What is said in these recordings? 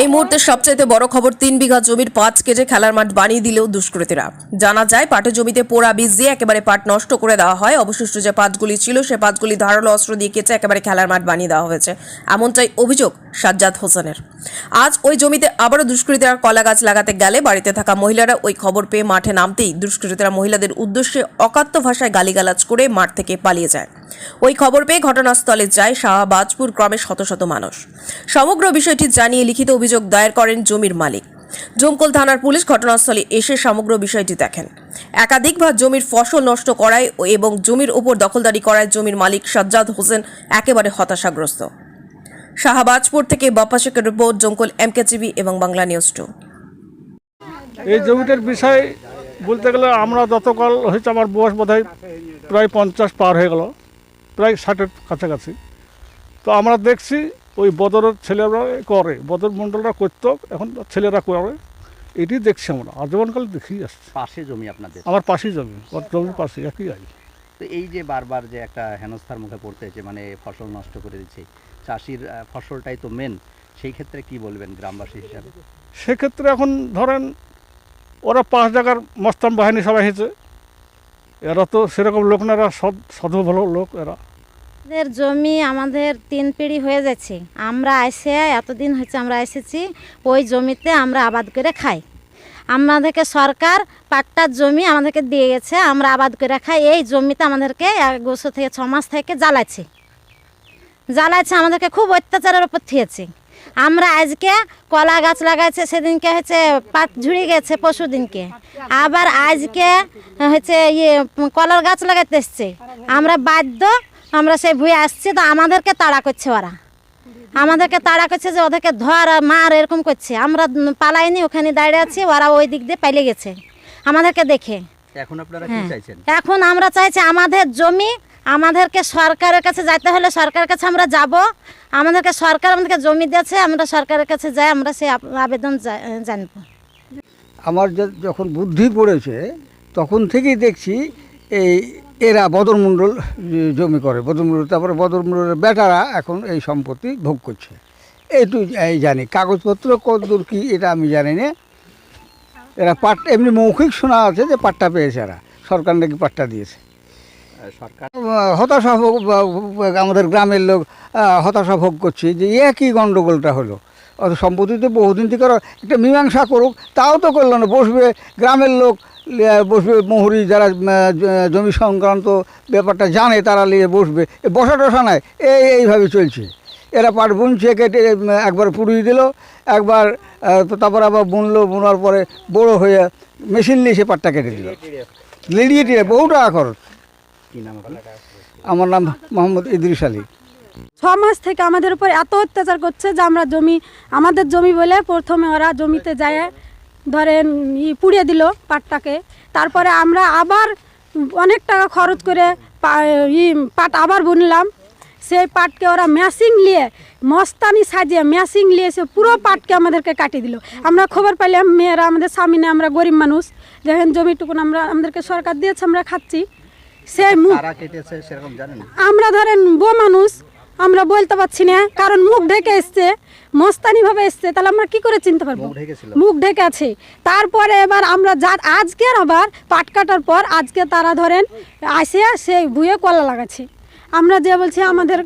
এই মুহূর্তে সবচাইতে বড় খবর, তিন বিঘা জমির পাঁচ কেটে খেলার মাঠ বানিয়ে দিলেও দুষ্কৃতীরা। জানা যায়, পাটে জমিতে পোড়া বীজ দিয়ে একেবারে পাট নষ্ট করে দেওয়া হয়। অবশিষ্ট যে পাঁচগুলি ছিল, সে পাঁচগুলি ধারালো অস্ত্র দিয়ে কেটে একেবারে খেলার মাঠ বানিয়ে দেওয়া হয়েছে। এমনটাই অভিযোগ সাজ্জাদ হোসেনের। আজ ওই জমিতে আবারও দুষ্কৃতীরা কলা গাছ লাগাতে গেলে বাড়িতে থাকা মহিলারা ওই খবর পেয়ে মাঠে নামতেই দুষ্কৃতীরা মহিলাদের উদ্দেশ্যে অকাত্য ভাষায় গালিগালাজ করে মাঠ থেকে পালিয়ে যায়। ওই খবর পেয়ে ঘটনাস্থলে যায় শাহবাজপুর ক্রমে শত শত মানুষ। সমগ্র বিষয়টি জানিয়ে লিখিত অভিযোগ দায়ের করেন জমির মালিক। জমকল থানার পুলিশ ঘটনাস্থলে এসে সমগ্র বিষয়টি দেখেন। একাধিকবার জমির ফসল নষ্ট করায় এবং জমির উপর দখলদারি করায় জমির মালিক সাজ্জাদ হোসেন একেবারে হতাশাগ্রস্ত। শাহবাজপুর থেকে বাপ্পা শেখের রিপোর্ট জমকল এমকেটিভি এবং বাংলা নিউজ টু। এই জমিটার বিষয় বলতে গেলে আমরা যতকাল হয়েছে আমার বয়স বোধহয় প্রায় পঞ্চাশ পার হয়ে গেল, প্রায় ষাটের কাছাকাছি। তো আমরা দেখছি ওই বদরের ছেলেরা করে বদর মণ্ডলরা করতো এখন ছেলেরা করে। এটি দেখছি আমরা আজীবনকাল দেখি আসছি। পাশে জমি আপনাদের? আমার পাশেই জমি জমির পাশে একই আছে তো এই যে বারবার যে একটা হেনস্থার মুখে পড়তে হয়েছে মানে ফসল নষ্ট করে দিচ্ছে চাষির ফসলটাই তো মেন সেই ক্ষেত্রে কি বলবেন গ্রামবাসী হিসাবে? সেক্ষেত্রে এখন ধরেন ওরা পাঁচ জায়গার মস্তান বাহিনী সবাই হয়েছে। এরা তো সেরকম লোক না এরা সৎ সাধু ভালো লোক এরা। আমাদের জমি আমাদের তিন পিঁড়ি হয়ে যাচ্ছে। আমরা এসে এতদিন হচ্ছে আমরা এসেছি, ওই জমিতে আমরা আবাদ করে খাই। আমাদেরকে সরকার পাট্টার জমি আমাদেরকে দিয়ে গেছে আমরা আবাদ করে খাই। এই জমিতে আমাদেরকে এক বছর থেকে ছ মাস থেকে জ্বালাচ্ছে। জ্বালাচ্ছে আমাদেরকে খুব অত্যাচারের উপর থিয়েছে। আমরা আজকে কলা গাছ লাগাইছে, সেদিনকে হচ্ছে পাট ঝুড়ি গেছে পরশু দিনকে। আবার আজকে হচ্ছে ইয়ে কলার গাছ লাগাইতে এসছে। আমরা বাধ্য আমরা সেই ভুয়ে আসছি তো আমাদেরকে তাড়া করছে ওরা। আমাদেরকে তাড়া করছে যে ওদেরকে ধর আর মার এরকম করছে। আমরা পালাইনি ওখানে দাঁড়িয়ে আছি ওরা ওই দিক দিয়ে পালিয়ে গেছে। আমাদেরকে দেখে। এখন আপনারা কি হ্যাঁ। চাইছেন? এখন আমরা চাইছি আমাদের জমি আমাদেরকে সরকারের কাছে যাইতে হলে সরকারের কাছে আমরা যাব। আমাদেরকে সরকার আমাদেরকে জমি দিয়েছে আমরা সরকারের কাছে যাই আমরা সেই আবেদন জানব। আমার যখন বুদ্ধি পড়েছে তখন থেকেই দেখছি এই এরা বদরমণ্ডল জমি করে। বদরমণ্ডল তারপরে বদরমণ্ডলের বেটারা এখন এই সম্পত্তি ভোগ করছে। এইটু এই জানি কাগজপত্র কতদূর কি এটা আমি জানি না। এরা পাট এমনি মৌখিক শোনা আছে যে পাট্টা পেয়েছে এরা। সরকার নাকি পাট্টা দিয়েছে। সরকার? হতাশা ভোগ আমাদের গ্রামের লোক হতাশা ভোগ করছে যে এ কী গণ্ডগোলটা হলো? অত সম্পত্তি তো বহুদিন থেকে একটা মীমাংসা করুক তাও তো করল না। বসবে গ্রামের লোক বসবে মোহরি যারা জমি সংক্রান্ত ব্যাপারটা জানে তারা নিয়ে বসবে। বসা টসা নাই এই এইভাবে চলছে। এরা পাট বুনছে কেটে একবার পুড়িয়ে দিল একবার তারপর আবার বুনলো বোনার পরে বড় হয়ে মেশিন নিয়ে সে পাটটা কেটে দিল। লিড়িয়ে টিড়ে বহু টাকা খরচ। আমার নাম মোহাম্মদ ইদ্রিস আলী। ছ মাস থেকে আমাদের উপর এত অত্যাচার করছে যে আমরা জমি আমাদের জমি বলে প্রথমে ওরা জমিতে যায় ধরেন ই পুড়িয়ে দিল পাটটাকে। তারপরে আমরা আবার অনেক টাকা খরচ করে ই পাট আবার বুনলাম। সেই পাটকে ওরা ম্যাশিং নিয়ে মস্তানি সাজিয়ে ম্যাশিং নিয়ে সে পুরো পাটকে আমাদেরকে কাটিয়ে দিল। আমরা খবর পাইলাম মেয়েরা আমাদের স্বামী না আমরা গরিব মানুষ। যেখানে জমিটুকুন আমরা আমাদেরকে সরকার দিয়েছে আমরা খাচ্ছি। সেই আমরা ধরেন বো মানুষ আমরা বলতে পারছি না কারণ মুখ ঢেকে এসছে মস্তানি ভাবে এসছে তাহলে আমরা কি করে চিনতে পারব? মুখ ঢেকে আছে। তারপরে এবার আমরা যা আজকের আবার পাট কাটার পর আজকে তারা ধরেন আসে সেই ভুয়ে কলা লাগাচ্ছে। আমরা যে বলছি আমাদের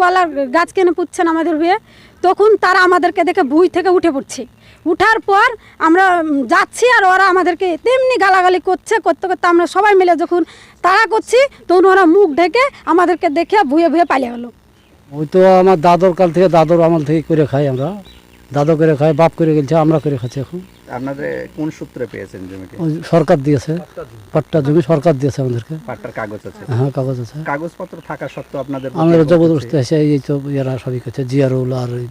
কলার গাছ কেনে পুচ্ছেন আমাদের ভুয়ে তখন তারা আমাদেরকে দেখে ভুই থেকে উঠে পড়ছে। উঠার পর আমরা যাচ্ছি আর ওরা আমাদেরকে তেমনি গালাগালি করছে করতে করতে আমরা সবাই মিলে যখন তাড়া করছি তখন ওরা মুখ ঢেকে আমাদেরকে দেখে ভুয়ে ভুয়ে পালিয়ে গেলো। ওই তো আমার দাদর কাল থেকে দাদর আমল থেকে করে খাই আমরা। দাদা করে খাই বাপ করে গেছে আমরা করে খাচ্ছি এখন। আপনাদের কোন সূত্রে পেয়েছেন জমিটি? ওই সরকার দিয়েছে। পাট্টা জমি সরকার দিয়েছে আমাদেরকে। পাট্টার কাগজ আছে। হ্যাঁ কাগজ আছে। কাগজপত্র থাকা সত্ত্বেও আপনাদের আমরা জবরদস্তি আছে এই তো ইয়ারা সবই করছে জিয়ারুল আর ওই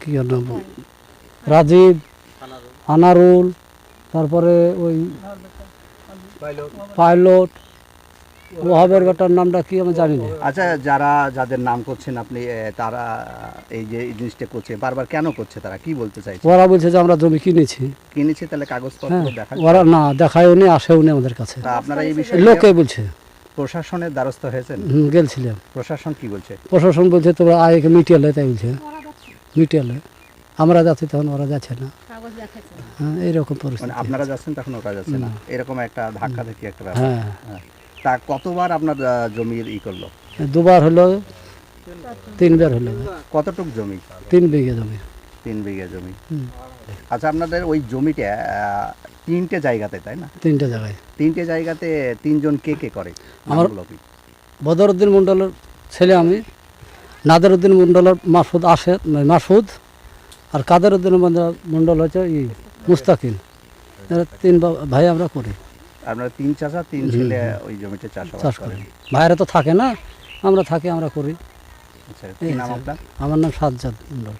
কি নাম? রাজীব আনারুল তারপরে ওই পাইলট ওহাবের বেটার নামটা কি আমি জানি না। আচ্ছা যারা যাদের নাম করছেন আপনি তারা এই যে এই জিনিসটা করছে বারবার কেন করছে তারা? কি বলতে চাইছে? ওরা বলছে যে আমরা জমি কিনেছি। কিনেছে তাহলে কাগজপত্র হ্যাঁ দেখা ওরা না দেখায়ও নি আসেও নি আমাদের কাছে। আপনারা এই বিষয়ে লোকে বলছে। প্রশাসনের দ্বারস্থ হয়েছেন? গেলছিলাম। প্রশাসন কি বলছে? প্রশাসন বলছে তোমরা আয়কে মিটিয়ালে তাই বলছে। মিটিয়ালে। আমরা যাচ্ছি তখন ওরা যাচ্ছে না। হ্যাঁ এইরকম মানে পরিস্থিতি। আপনারা যাচ্ছেন তখন ওরা যাচ্ছে না। এরকম একটা ধাক্কা ধাক্কি একটা হ্যাঁ। হ্যাঁ। তা কতবার আপনার জমির ই করল? দুবার হলো তিনবার হলো। কতটুক জমি? তিন বিঘে জমি। তিন বিঘা জমি। আচ্ছা আপনাদের ওই জমিটা তিনটে জায়গাতে তাই না? তিনটে জায়গায়। তিনটে জায়গাতে তিনজন কে কে করে? আমার-? বদরুদ্দিন মণ্ডলের ছেলে আমি নাদেরউদ্দিন মণ্ডলের মাসুদ আসে মাসুদ আর কাদের উদ্দিন মণ্ডল হচ্ছে ই মুস্তাকিম। তিন ভাই আমরা করি। আপনারা তিন চাষা তিন ছেলে ওই জমিতে চাষাবাদ চাষ করেন। করি ভাইরা তো থাকে না আমরা থাকি আমরা করি। আচ্ছা নাম আপনার? আমার নাম সাজ্জাদ মণ্ডল